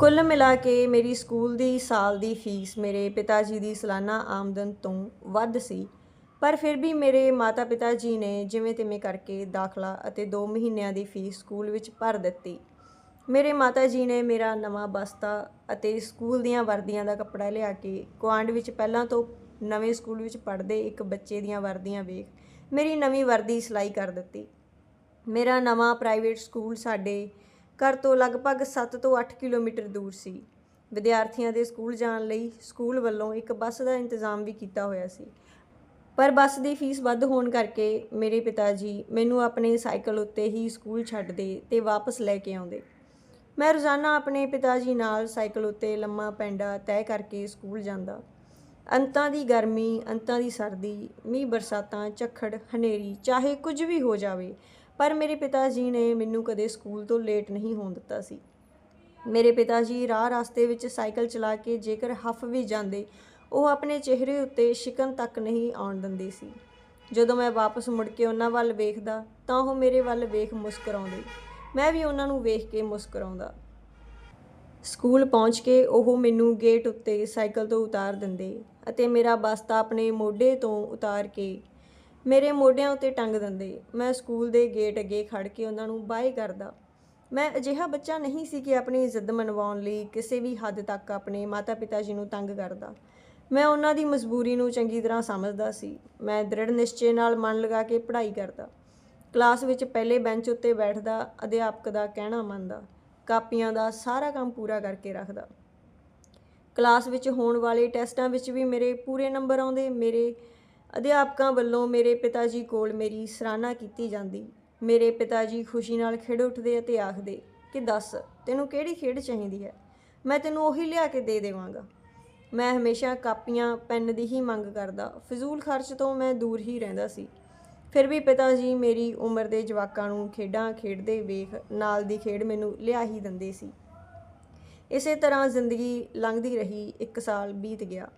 ਕੁੱਲ ਮਿਲਾ ਕੇ ਮੇਰੀ ਸਕੂਲ ਦੀ ਸਾਲ ਦੀ ਫੀਸ ਮੇਰੇ ਪਿਤਾ ਜੀ ਦੀ ਸਾਲਾਨਾ ਆਮਦਨ ਤੋਂ ਵੱਧ ਸੀ। ਪਰ ਫਿਰ ਵੀ ਮੇਰੇ ਮਾਤਾ-ਪਿਤਾ ਜੀ ਨੇ ਜਿਵੇਂ ਤਿਵੇਂ ਕਰਕੇ ਦਾਖਲਾ ਅਤੇ 2 ਮਹੀਨਿਆਂ ਦੀ ਫੀਸ ਸਕੂਲ ਵਿੱਚ ਭਰ ਦਿੱਤੀ। ਮੇਰੇ ਮਾਤਾ ਜੀ ਨੇ ਮੇਰਾ ਨਵਾਂ ਬਸਤਾ ਅਤੇ ਸਕੂਲ ਦੀਆਂ ਵਰਦੀਆਂ ਦਾ ਕੱਪੜਾ ਲਿਆ ਕੇ ਗੁਆਂਢ ਵਿੱਚ ਪਹਿਲਾਂ ਤੋਂ ਨਵੇਂ ਸਕੂਲ ਵਿੱਚ ਪੜ੍ਹਦੇ ਇੱਕ ਬੱਚੇ ਦੀਆਂ ਵਰਦੀਆਂ ਵੇਖ ਮੇਰੀ ਨਵੀਂ ਵਰਦੀ ਸਿਲਾਈ ਕਰ ਦਿੱਤੀ। ਮੇਰਾ ਨਵਾਂ ਪ੍ਰਾਈਵੇਟ ਸਕੂਲ ਸਾਡੇ ਘਰ ਤੋਂ ਲਗਭਗ 7 ਤੋਂ 8 ਕਿਲੋਮੀਟਰ ਦੂਰ ਸੀ। ਵਿਦਿਆਰਥੀਆਂ ਦੇ ਸਕੂਲ ਜਾਣ ਲਈ ਸਕੂਲ ਵੱਲੋਂ ਇੱਕ ਬੱਸ ਦਾ ਇੰਤਜ਼ਾਮ ਵੀ ਕੀਤਾ ਹੋਇਆ ਸੀ। ਪਰ ਬੱਸ ਦੀ ਫੀਸ ਵੱਧ ਹੋਣ ਕਰਕੇ ਮੇਰੇ ਪਿਤਾ ਜੀ ਮੈਨੂੰ ਆਪਣੇ ਸਾਈਕਲ ਉੱਤੇ ਹੀ ਸਕੂਲ ਛੱਡਦੇ ਤੇ ਵਾਪਸ ਲੈ ਕੇ ਆਉਂਦੇ। ਮੈਂ ਰੋਜ਼ਾਨਾ ਆਪਣੇ ਪਿਤਾ ਜੀ ਨਾਲ ਸਾਈਕਲ ਉੱਤੇ ਲੰਮਾ ਪੈਂਡਾ ਤੈਅ ਕਰਕੇ ਸਕੂਲ ਜਾਂਦਾ। ਅੰਤਾਂ ਦੀ ਗਰਮੀ, ਅੰਤਾਂ ਦੀ ਸਰਦੀ, ਮੀਂਹ ਬਰਸਾਤਾਂ, ਝੱਖੜ, ਹਨੇਰੀ, ਚਾਹੇ ਕੁਝ ਵੀ ਹੋ ਜਾਵੇ ਪਰ ਮੇਰੇ ਪਿਤਾ ਜੀ ਨੇ ਮੈਨੂੰ ਕਦੇ ਸਕੂਲ ਤੋਂ ਲੇਟ ਨਹੀਂ ਹੋਣ ਦਿੱਤਾ ਸੀ। ਮੇਰੇ ਪਿਤਾ ਜੀ ਰਾਹ ਰਸਤੇ ਵਿੱਚ ਸਾਈਕਲ ਚਲਾ ਕੇ ਜੇਕਰ ਹੱਫ ਵੀ ਜਾਂਦੇ, ਉਹ ਆਪਣੇ ਚਿਹਰੇ ਉੱਤੇ ਸ਼ਿਕਨ ਤੱਕ ਨਹੀਂ ਆਉਣ ਦਿੰਦੇ ਸੀ। ਜਦੋਂ ਮੈਂ ਵਾਪਸ ਮੁੜ ਕੇ ਉਹਨਾਂ ਵੱਲ ਵੇਖਦਾ, ਤਾਂ ਉਹ ਮੇਰੇ ਵੱਲ ਵੇਖ ਮੁਸਕਰਾਉਂਦੇ। ਮੈਂ ਵੀ ਉਹਨਾਂ ਨੂੰ ਵੇਖ ਕੇ ਮੁਸਕਰਾਉਂਦਾ। ਸਕੂਲ ਪਹੁੰਚ ਕੇ ਉਹ ਮੈਨੂੰ ਗੇਟ ਉੱਤੇ ਸਾਈਕਲ ਤੋਂ ਉਤਾਰ ਦਿੰਦੇ ਅਤੇ ਮੇਰਾ ਬਸਤਾ ਆਪਣੇ ਮੋਢੇ ਤੋਂ ਉਤਾਰ ਕੇ ਮੇਰੇ ਮੋਢਿਆਂ ਉੱਤੇ ਟੰਗ ਦਿੰਦੇ। ਮੈਂ ਸਕੂਲ ਦੇ ਗੇਟ ਅੱਗੇ ਖੜ ਕੇ ਉਹਨਾਂ ਨੂੰ ਬਾਏ ਕਰਦਾ। ਮੈਂ ਅਜਿਹਾ ਬੱਚਾ ਨਹੀਂ ਸੀ ਕਿ ਆਪਣੀ ਇੱਜ਼ਤ ਮਨਵਾਉਣ ਲਈ ਕਿਸੇ ਵੀ ਹੱਦ ਤੱਕ ਆਪਣੇ ਮਾਤਾ-ਪਿਤਾ ਜੀ ਨੂੰ ਤੰਗ ਕਰਦਾ। ਮੈਂ ਉਹਨਾਂ ਦੀ ਮਜਬੂਰੀ ਨੂੰ ਚੰਗੀ ਤਰ੍ਹਾਂ ਸਮਝਦਾ ਸੀ। ਮੈਂ ਦ੍ਰਿੜ ਨਿਸ਼ਚੇ ਨਾਲ ਮਨ ਲਗਾ ਕੇ ਪੜ੍ਹਾਈ ਕਰਦਾ। ਕਲਾਸ ਵਿੱਚ ਪਹਿਲੇ ਬੈਂਚ ਉੱਤੇ ਬੈਠਦਾ, ਅਧਿਆਪਕ ਦਾ ਕਹਿਣਾ ਮੰਨਦਾ, ਕਾਪੀਆਂ ਦਾ ਸਾਰਾ ਕੰਮ ਪੂਰਾ ਕਰਕੇ ਰੱਖਦਾ। ਕਲਾਸ ਵਿੱਚ ਹੋਣ ਵਾਲੇ ਟੈਸਟਾਂ ਵਿੱਚ ਵੀ ਮੇਰੇ ਪੂਰੇ ਨੰਬਰ ਆਉਂਦੇ, ਮੇਰੇ ਅਧਿਆਪਕਾਂ ਵੱਲੋਂ ਮੇਰੇ ਪਿਤਾ ਜੀ ਕੋਲ ਮੇਰੀ ਸਰਾਹਨਾ ਕੀਤੀ ਜਾਂਦੀ। ਮੇਰੇ ਪਿਤਾ ਜੀ ਖੁਸ਼ੀ ਨਾਲ ਖਿੜ ਉੱਠਦੇ ਅਤੇ ਆਖਦੇ ਕਿ ਦੱਸ, ਤੈਨੂੰ ਕਿਹੜੀ ਖੇਡ ਚਾਹੀਦੀ ਹੈ? ਮੈਂ ਤੈਨੂੰ ਉਹੀ ਲਿਆ ਕੇ ਦੇ ਦੇਵਾਂਗਾ। ਮੈਂ ਹਮੇਸ਼ਾ ਕਾਪੀਆਂ, ਪੈਨ ਦੀ ਹੀ ਮੰਗ ਕਰਦਾ। ਫਜ਼ੂਲ ਖਰਚ ਤੋਂ ਮੈਂ ਦੂਰ ਹੀ ਰਹਿੰਦਾ ਸੀ। ਫਿਰ ਵੀ ਪਿਤਾ ਜੀ ਮੇਰੀ ਉਮਰ ਦੇ ਜਵਾਕਾਂ ਨੂੰ ਖੇਡਾਂ ਖੇਡਦੇ ਵੇਖ ਨਾਲ ਦੀ ਖੇਡ ਮੈਨੂੰ ਲਿਆ ਹੀ ਦਿੰਦੇ ਸੀ। ਇਸੇ ਤਰ੍ਹਾਂ ਜ਼ਿੰਦਗੀ ਲੰਘਦੀ ਰਹੀ, ਇੱਕ ਸਾਲ ਬੀਤ ਗਿਆ।